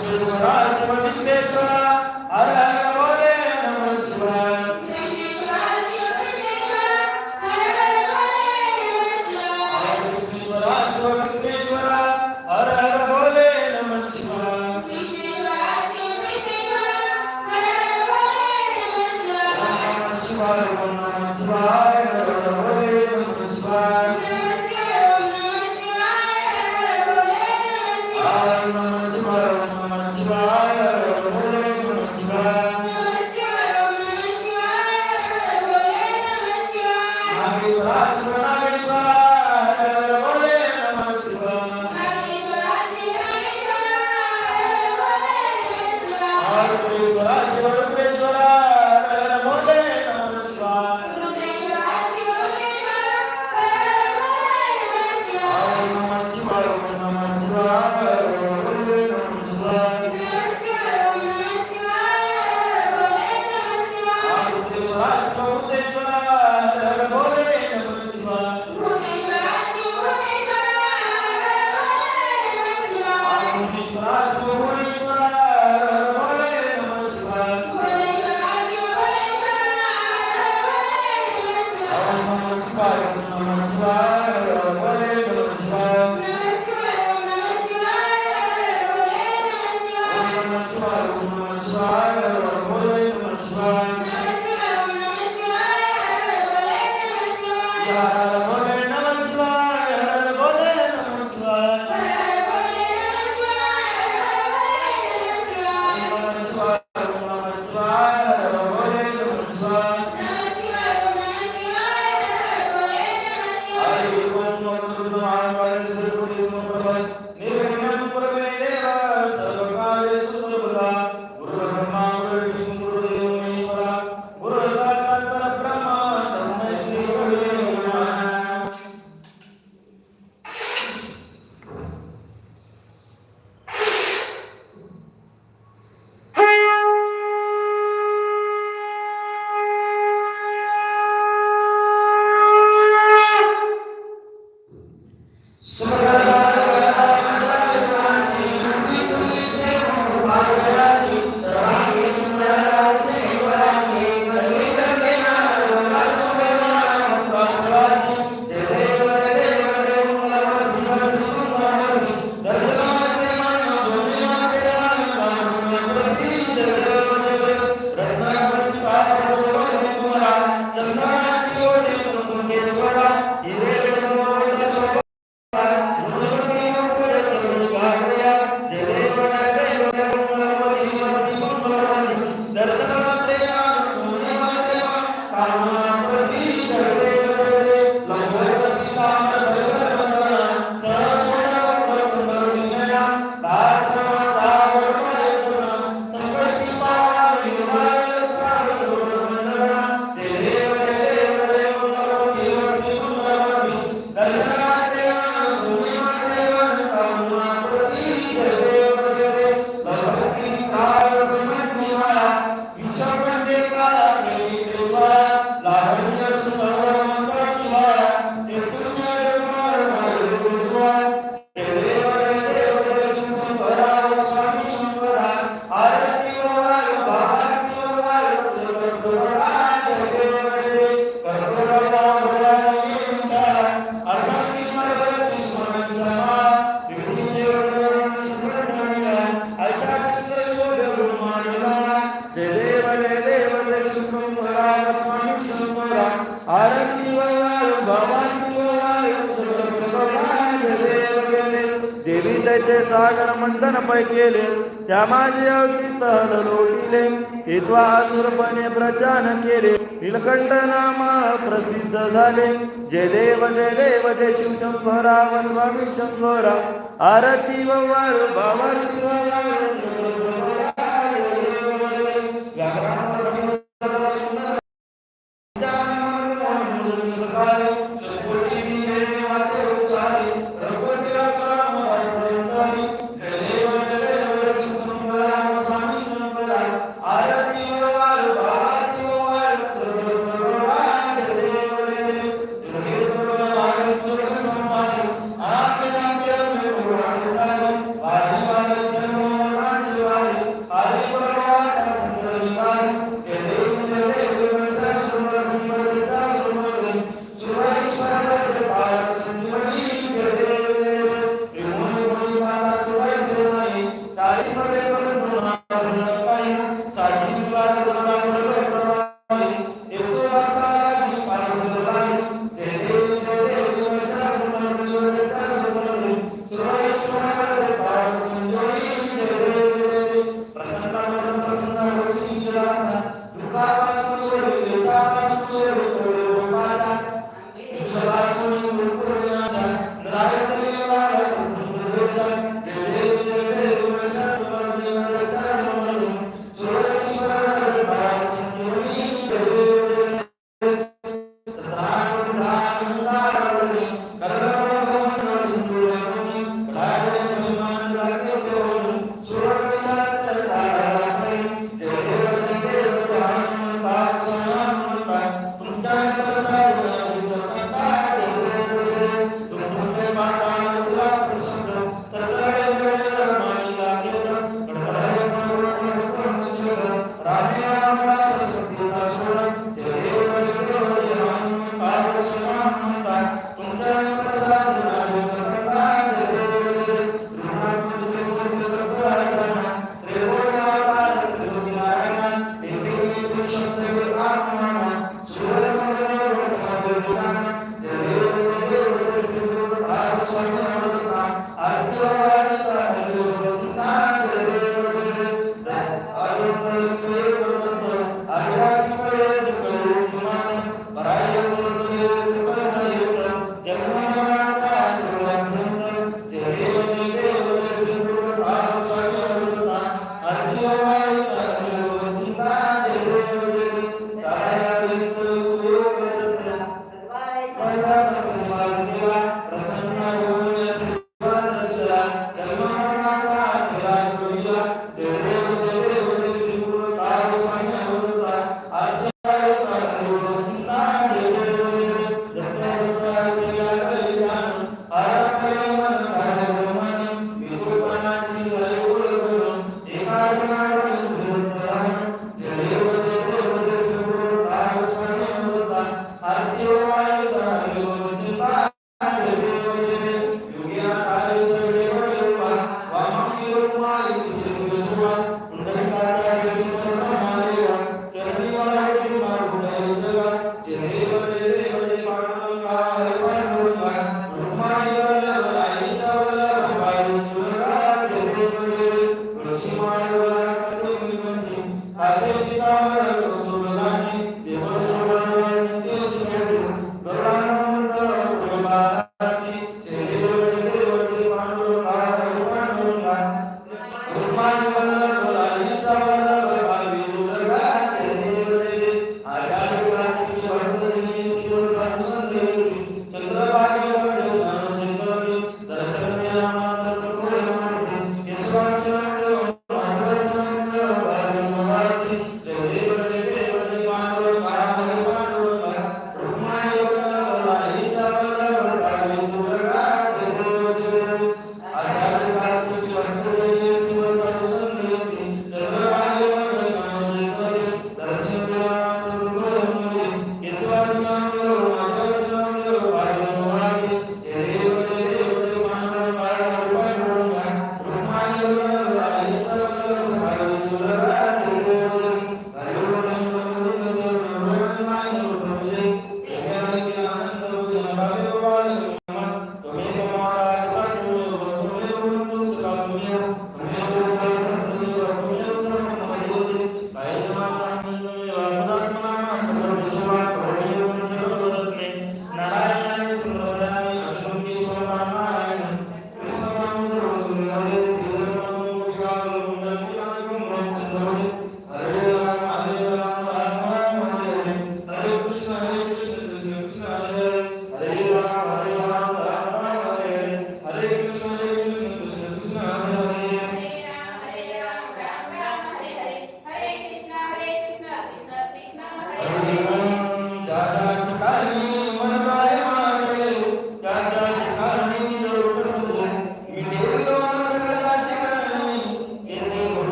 الراس وبشر करीतय ते सागर मंथन पै केले. त्या माझे अवचित लोटिले. ते त्वा असुरपणे प्रचान केले. नीलकंठ नाम प्रसिद्ध झाले. जय देव जय देव जय शिव शंकरा व स्वामी शंकरा आरती व वाळू भावार्थी व वाळू